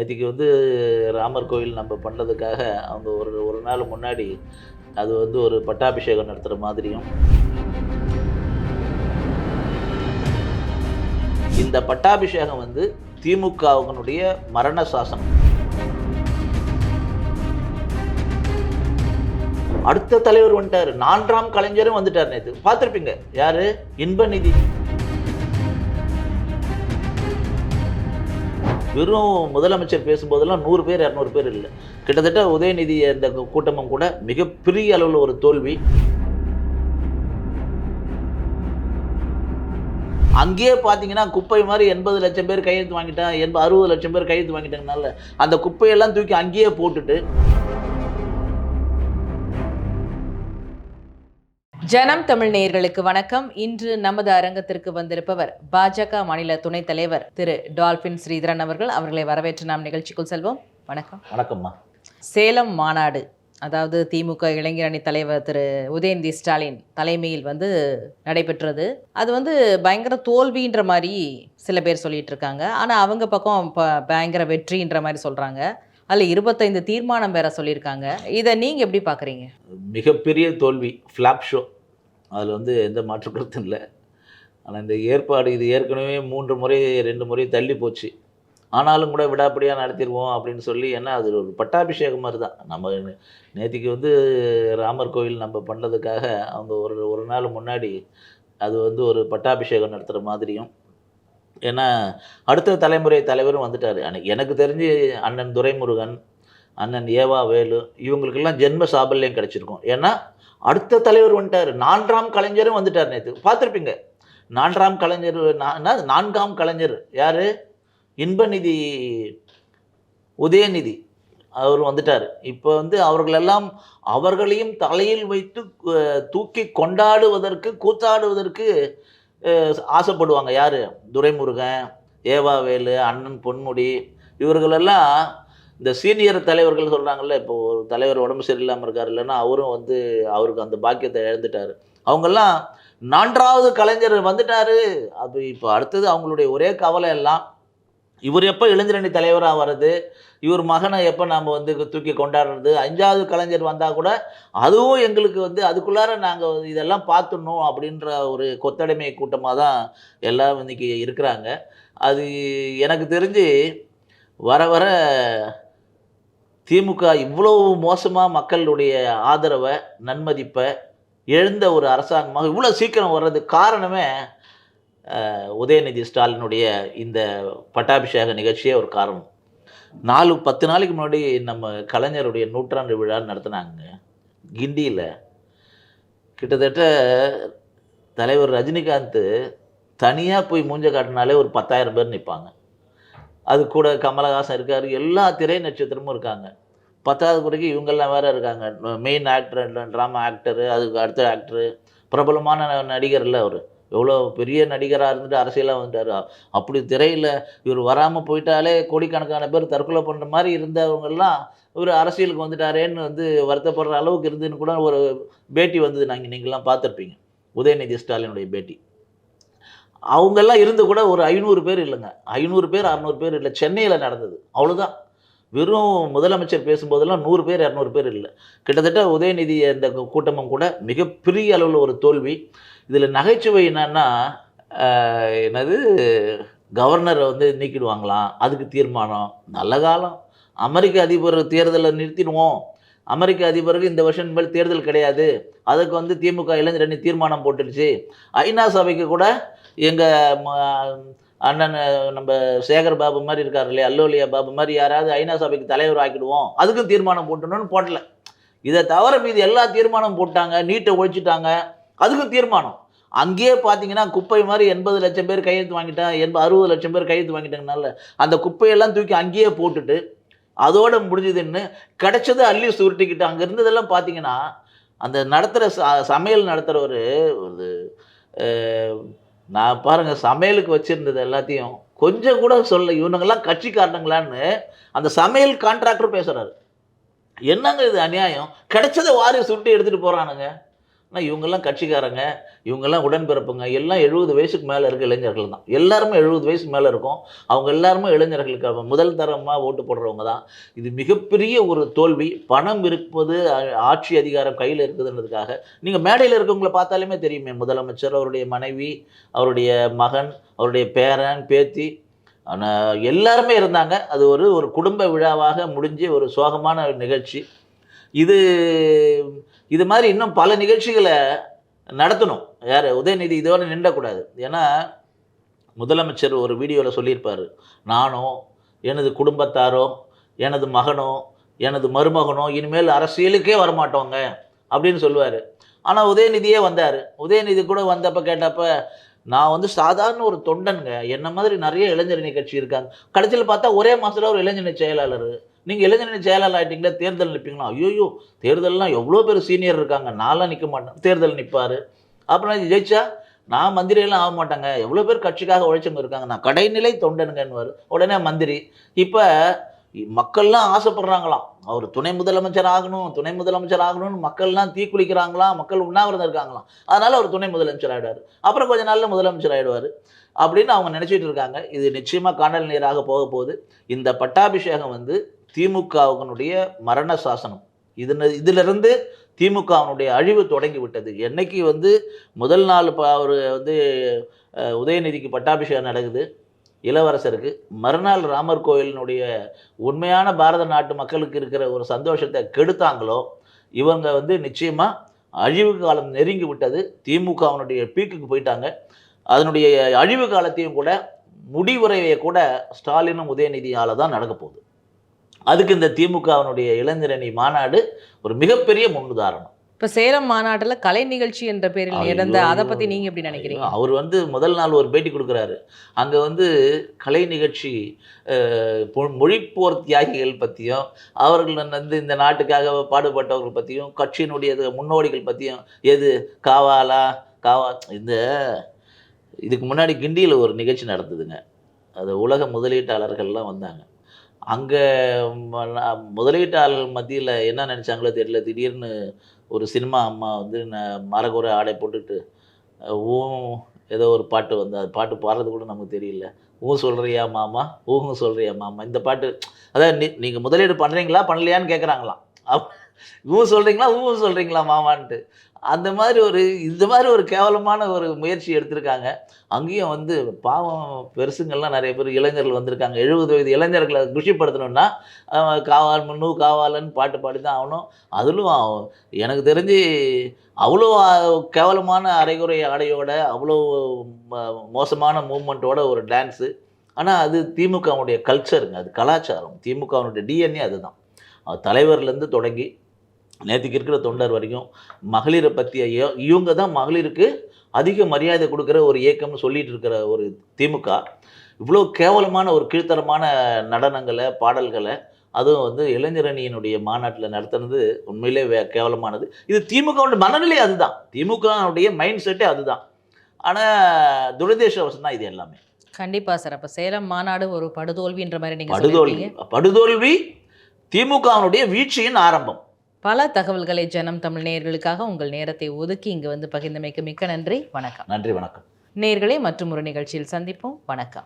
நேற்றுக்கு வந்து ராமர் கோயில் நம்ம பண்ணதுக்காக அவங்க ஒரு ஒரு நாள் முன்னாடி அது வந்து ஒரு பட்டாபிஷேகம் நடத்துகிற மாதிரியும். இந்த பட்டாபிஷேகம் வந்து திமுகவினுடைய மரண சாசனம். அடுத்த தலைவர் வந்துட்டாரு. நான்காம் கலைஞரும் வந்துட்டார் நேற்று பார்த்துருப்பீங்க. யாரு? இன்பநிதி. வெறும் முதலமைச்சர் பேசும்போதெல்லாம் நூறு பேர் இரநூறு பேர் இல்லை. கிட்டத்தட்ட உதயநிதி அந்த கூட்டமும் கூட மிகப்பெரிய அளவில் ஒரு தோல்வி. அங்கேயே பார்த்தீங்கன்னா குப்பை மாதிரி எண்பது லட்சம் பேர் கையெழுத்து வாங்கிட்டேன் எண்பது அறுபது லட்சம் பேர் கையெழுத்து வாங்கிட்டாங்கனால அந்த குப்பையெல்லாம் தூக்கி அங்கேயே போட்டுட்டு ஜனம் தமிழ் நேயர்களுக்கு வணக்கம். இன்று நமது அரங்கத்திற்கு வந்திருப்பவர் பாஜக மாநில துணைத் தலைவர் திரு டால்பின் ஸ்ரீதரன் அவர்கள். அவர்களை வரவேற்று நாம் நிகழ்ச்சிக்குள் செல்வோம். வணக்கம். வணக்கம்மா. சேலம் மாநாடு அதாவது திமுக இளைஞர் அணி தலைவர் திரு உதயநிதி ஸ்டாலின் தலைமையில் வந்து நடைபெற்றது. அது வந்து பயங்கர தோல்வின்ற மாதிரி சில பேர் சொல்லிட்டு இருக்காங்க. ஆனால் அவங்க பக்கம் ப- பயங்கர வெற்றின்ற மாதிரி சொல்றாங்க. அதில் இருபத்தைந்து தீர்மானம் வேற சொல்லியிருக்காங்க. இதை நீங்கள் எப்படி பார்க்குறீங்க மிகப்பெரிய தோல்வி ஃப்ளாப் ஷோ அதில் வந்து எந்த மாற்று கருத்தும் இல்லை. ஆனால் இந்த ஏற்பாடு இது ஏற்கனவே மூன்று முறை ரெண்டு முறை தள்ளி போச்சு. ஆனாலும் கூட விடாப்படியாக நடத்திடுவோம் அப்படின்னு சொல்லி ஏன்னா அது ஒரு பட்டாபிஷேகம் மாதிரி தான். நம்ம நேற்றுக்கு வந்து ராமர் கோயில் நம்ம பண்ணதுக்காக அவங்க ஒரு ஒரு நாள் முன்னாடி அது வந்து ஒரு பட்டாபிஷேகம் நடத்துகிற மாதிரியும் ஏன்னா அடுத்த தலைமுறை தலைவரும் வந்துட்டார். எனக்கு தெரிஞ்சு அண்ணன் துரைமுருகன் அண்ணன் ஏவா வேலு இவங்களுக்கெல்லாம் ஜென்ம சாபல்யம் கிடச்சிருக்கும். ஏன்னா அடுத்த தலைவர் வந்துட்டார். நான்காம் கலைஞரும் வந்துட்டார் நேற்று பார்த்துருப்பீங்க? நான்காம் கலைஞர் நான்காம் கலைஞர். யார்? இன்பநிதி உதயநிதி அவர் வந்துட்டார். இப்போ வந்து அவர்களெல்லாம் அவர்களையும் தலையில் வைத்து தூக்கி கொண்டாடுவதற்கு கூத்தாடுவதற்கு ஆசைப்படுவாங்க. யார்? துரைமுருகன் ஏவாவேலு அண்ணன் பொன்முடி இவர்களெல்லாம் இந்த சீனியர் தலைவர்கள் சொல்கிறாங்கல்ல இப்போ ஒரு தலைவர் உடம்பு சரியில்லாமல் இருக்கார் இல்லைன்னா அவரும் வந்து அவருக்கு அந்த பாக்கியத்தை இழந்துட்டார். அவங்கெல்லாம் நான்காவது கலைஞர் வந்துட்டார். அது இப்போ அடுத்தது அவங்களுடைய ஒரே கவலை எல்லாம் இவர் எப்போ இளைஞரணி தலைவராக வர்றது? இவர் மகனை எப்போ நாம் வந்து தூக்கி கொண்டாடுறது? அஞ்சாவது கலைஞர் வந்தால் கூட அதுவும் எங்களுக்கு வந்து அதுக்குள்ளார நாங்கள் இதெல்லாம் பார்த்துடணும் அப்படின்ற ஒரு கொத்தடைமை கூட்டமாக தான் எல்லாம் இன்றைக்கி இருக்கிறாங்க. அது எனக்கு தெரிஞ்சு வர வர திமுக இவ்வளோ மோசமாக மக்களுடைய ஆதரவை நன்மதிப்பை எழுந்த ஒரு அரசாங்கமாக இவ்வளோ சீக்கிரம் வர்றதுக்கு காரணமே உதயநிதி ஸ்டாலினுடைய இந்த பட்டாபிஷேக நிகழ்ச்சியே ஒரு காரணம். நாலு பத்து நாளைக்கு முன்னாடி நம்ம கலைஞருடைய நூற்றாண்டு விழா நடத்தினாங்க. கிண்டியில். கிட்டத்தட்ட தலைவர் ரஜினிகாந்த் தனியாக போய் மூஞ்ச காட்டினாலே ஒரு பத்தாயிரம் பேர் நிற்பாங்க அது கூட கமலஹாசன் இருக்கார் எல்லா திரை நட்சத்திரமும் இருக்காங்க. பத்தாவது குறைக்கு இவங்கெல்லாம் வேறு இருக்காங்க. மெயின் ஆக்டர் ட்ராமா ஆக்டரு அதுக்கு அடுத்த ஆக்டரு பிரபலமான நடிகரில் அவர். எவ்வளோ பெரிய நடிகராக இருந்துட்டு அரசியலாக வந்துட்டார். அப்படி திரையில் இவர் வராமல் போயிட்டாலே கோடிக்கணக்கான பேர் தற்கொலை பண்ணுற மாதிரி இருந்தவங்கெல்லாம் இவர் அரசியலுக்கு வந்துட்டாரேன்னு வந்து வருத்தப்படுற அளவுக்கு இருந்துன்னு கூட ஒரு பேட்டி வந்தது. நாங்கள் நீங்கள்லாம் பார்த்துருப்பீங்க. உதயநிதி ஸ்டாலினுடைய பேட்டி. அவங்கெல்லாம் இருந்து கூட ஒரு ஐநூறு பேர் இல்லைங்க. ஐநூறு பேர் அறநூறு பேர் இல்லை. சென்னையில் நடந்தது. அவ்வளோதான் வெறும் முதலமைச்சர் பேசும்போதெல்லாம் நூறு பேர் இரநூறு பேர் இல்லை. கிட்டத்தட்ட உதயநிதி அந்த கூட்டமும் கூட மிகப்பெரிய அளவில் ஒரு தோல்வி. இதில் நகைச்சுவை என்னன்னா என்னது கவர்னரை வந்து நீக்கிடுவாங்களாம். அதுக்கு தீர்மானம். நல்ல காலம். அமெரிக்க அதிபர் தேர்தலை நிறுத்திடுவோம். அமெரிக்க அதிபருக்கு இந்த வருஷம் மேல் தேர்தல் கிடையாது. அதுக்கு வந்து திமுக இளைஞரணி தீர்மானம் போட்டுடுச்சு. ஐநா சபைக்கு கூட எங்கள் அண்ணன் நம்ம சேகர் பாபு மாதிரி இருக்கார் இல்லையா அல்லோலியா பாபு மாதிரி யாராவது ஐநா சபைக்கு தலைவர் ஆக்கிடுவோம். அதுக்கும் தீர்மானம் போட்டணும்னு போடல. இதை தவிர மீது எல்லா தீர்மானம் போட்டாங்க நீட்டை ஒழிச்சிட்டாங்க. அதுக்கும் தீர்மானம். அங்கேயே பார்த்தீங்கன்னா குப்பை மாதிரி எண்பது லட்சம் பேர் கையெழுத்து வாங்கிட்டேன் எண்பது அறுபது லட்சம் பேர் கையெழுத்து வாங்கிட்டாங்கனால அந்த குப்பையெல்லாம் தூக்கி அங்கேயே போட்டுட்டு அதோடு முடிஞ்சதுன்னு கிடச்சதை அள்ளி சுருட்டிக்கிட்டு அங்கே இருந்ததெல்லாம் பார்த்தீங்கன்னா அந்த நடத்துகிற ச சமையல் நடத்துகிறவர் ஒரு நான் பாருங்கள் சமையலுக்கு வச்சுருந்தது எல்லாத்தையும் கொஞ்சம் கூட சொல்ல இவனுங்கெல்லாம் கட்சிக்காரனுங்களான்னு அந்த சமையல் கான்ட்ராக்டர் பேசுகிறாரு என்னங்க இது அநியாயம்? கிடைச்சதை வாரி சுருட்டி எடுத்துகிட்டு போகிறானுங்க ஆனால் இவங்கெல்லாம் கட்சிக்காரங்க இவங்கெல்லாம் உடன்பிறப்புங்க எல்லாம் எழுபது வயசுக்கு மேலே இருக்க இளைஞர்கள் தான். எல்லாருமே எழுபது வயசுக்கு மேலே இருக்கும். அவங்க எல்லாருமே இளைஞர்களுக்கு முதல் தரமாக ஓட்டு போடுறவங்க தான். இது மிகப்பெரிய ஒரு தோல்வி. பணம் இருப்பது ஆட்சி அதிகாரம் கையில் இருக்குதுன்றதுக்காக. நீங்கள் மேடையில் இருக்கவங்களை பார்த்தாலுமே தெரியுமே முதலமைச்சர் அவருடைய மனைவி அவருடைய மகன் அவருடைய பேரன் பேத்தி. ஆனால் எல்லாருமே இருந்தாங்க. அது ஒரு ஒரு குடும்ப விழாவாக முடிஞ்ச ஒரு சோகமான நிகழ்ச்சி. இது இது மாதிரி இன்னும் பல நிகழ்ச்சிகளை நடத்தணும். யார்? உதயநிதி இதோட நின்றக்கூடாது. ஏன்னா முதலமைச்சர் ஒரு வீடியோவில் சொல்லியிருப்பார். நானோ எனது குடும்பத்தாரோ எனது மகனோ எனது மருமகனோ இனிமேல் அரசியலுக்கே வரமாட்டோங்க அப்படின்னு சொல்லுவார். ஆனால் உதயநிதியே வந்தார். உதயநிதி கூட வந்தப்போ கேட்டப்ப நான் வந்து சாதாரண ஒரு தொண்டனுங்க. என்ன மாதிரி நிறைய இளைஞரணி கட்சி இருக்காங்க. கடைசியில் பார்த்தா ஒரே மாதத்தில் ஒரு இளைஞரணி செயலாளர். நீங்கள் இளைஞரணி செயலாளர் ஆகிட்டீங்களா தேர்தல் நிற்பீங்களா ஐயோ தேர்தல்லாம் எவ்வளோ பேர் சீனியர் இருக்காங்க? நான்லாம் நிற்க மாட்டேன். தேர்தல் நிற்பார் அப்புறம் ஜெயிச்சா? நான் மந்திரியெல்லாம் ஆக மாட்டாங்க. எவ்வளோ பேர் கட்சிக்காக உழைச்சவங்க இருக்காங்க? நான் கடைநிலை தொண்டனுங்கன்னுவார். உடனே மந்திரி இப்போ மக்கள்லாம் ஆசைப்படுறாங்களாம். அவர் துணை முதலமைச்சர் ஆகணும் துணை முதலமைச்சர் ஆகணும்னு மக்கள்லாம் தீக்குளிக்கிறாங்களாம் மக்கள் உண்ணாவிரதம் இருக்காங்களாம். அதனால் அவர் துணை முதலமைச்சர் ஆயிடுவார். அப்புறம் கொஞ்ச நாளில் முதலமைச்சர் ஆயிடுவார். அப்படின்னு அவங்க நினச்சிட்டு இருக்காங்க. இது நிச்சயமாக காணல் நீராக போக போகுது. இந்த பட்டாபிஷேகம் வந்து திமுகவினுடைய மரண சாசனம். இது இதிலிருந்து திமுகவினுடைய அழிவு தொடங்கி விட்டது என்னைக்கு வந்து முதல் நாள் இப்போ அவர் வந்து உதயநிதிக்கு பட்டாபிஷேகம் நடக்குது இளவரசருக்கு மறுநாள் ராமர் கோயிலினுடைய உண்மையான பாரத நாட்டு மக்களுக்கு இருக்கிற ஒரு சந்தோஷத்தை கெடுத்தாங்களோ இவங்க வந்து நிச்சயமாக அழிவு காலம் நெருங்கி விட்டது. திமுகவினுடைய பீக்குக்கு போயிட்டாங்க. அதனுடைய அழிவு காலத்தையும் கூட முடிவுரையை கூட ஸ்டாலினும் உதயநிதியால் தான் நடக்க போகுது. அதுக்கு இந்த திமுகவினுடைய இளைஞரணி மாநாடு ஒரு மிகப்பெரிய முன்னுதாரணம். இப்ப சேலம் மாநாட்டுல கலை நிகழ்ச்சி என்ற பேரில். நடந்த அதை பத்தி நீங்க எப்படி நினைக்கிறீங்க? அவர் வந்து முதல் நாள் ஒரு பேட்டி கொடுக்குறாரு. அங்கே வந்து கலை நிகழ்ச்சி மொழிப்போர் தியாகிகள் பற்றியும் அவர்கள் வந்து இந்த நாட்டுக்காக பாடுபட்டவர்கள் பற்றியும் கட்சியினுடைய முன்னோடிகள் பற்றியும் எது காவாலா காவா இந்த இதுக்கு முன்னாடி கிண்டியில் ஒரு நிகழ்ச்சி நடந்ததுங்க. அது உலக முதலீட்டாளர்கள்லாம் வந்தாங்க. அங்கே முதலீட்டாளர்கள் மத்தியில் என்ன நினச்சாங்களோ தெரியல. திடீர்னு ஒரு சினிமா அம்மா வந்து ந- ஆடை போட்டுட்டு ஊ ஏதோ ஒரு பாட்டு வந்து அது பாட்டு பாடுறது கூட நமக்கு தெரியல. ஊ சொல்கிறியா மாமா? ஊஹும் சொல்கிறியா மாமா? இந்த பாட்டு அதாவது நீ நீங்கள் முதலீடு பண்ணுறீங்களா பண்ணலையான்னு கேட்குறாங்களாம் அப் ஊ சொல்கிறீங்களா ஊ சொல்கிறீங்களா மாமான்ட்டு. அந்த மாதிரி ஒரு இந்த மாதிரி ஒரு கேவலமான ஒரு முயற்சி எடுத்திருக்காங்க. அங்கேயும் வந்து பாவம் பெருசுங்கள்லாம் நிறைய பேர் இளைஞர்கள் வந்திருக்காங்க. எழுபது வயது இளைஞர்களை குஷிப்படுத்தணும்னா காவால் முன்னு காவாலன்னு பாட்டு பாடி தான் ஆகணும் அதிலும் எனக்கு தெரிஞ்சு அவ்வளோ கேவலமான அரைகுறை ஆடையோட அவ்வளோ ம- மோசமான மூமெண்ட்டோட ஒரு டான்ஸு. ஆனால் அது திமுகவுடைய கல்ச்சருங்க. அது கலாச்சாரம். திமுகவுடைய டிஎன்ஏ அதுதான். தலைவர்லேருந்து தொடங்கி நேற்றுக்கு இருக்கிற தொண்டர் வரைக்கும் மகளிரை பற்றிய இவங்க தான் மகளிருக்கு அதிக மரியாதை கொடுக்குற ஒரு இயக்கம்னு சொல்லிட்டு இருக்கிற ஒரு திமுக. இவ்வளோ கேவலமான ஒரு கீழ்த்தரமான நடனங்களை பாடல்களை அதுவும் வந்து இளைஞரணியினுடைய மாநாட்டில் நடத்துனது உண்மையிலே வே கேவலமானது. இது திமுகவுடைய மனநிலை அதுதான். திமுகவுடைய மைண்ட் செட்டே அதுதான். ஆனால் துரதேசவசம் தான் இது எல்லாமே. கண்டிப்பா சார். அப்ப சேலம் மாநாடு ஒரு படுதோல்வின்ற மாதிரி நீங்க படுதோல்வி படுதோல்வி திமுகவினுடைய வீழ்ச்சியின் ஆரம்பம். பல தகவல்களை ஜனம் தமிழ் நேயர்களுக்காக உங்கள் நேரத்தை ஒதுக்கி இங்கு வந்து பகிர்ந்தமைக்கு மிக்க நன்றி. வணக்கம். நன்றி வணக்கம். நேயர்களே மற்றும் ஒரு நிகழ்ச்சியில் சந்திப்போம். வணக்கம்.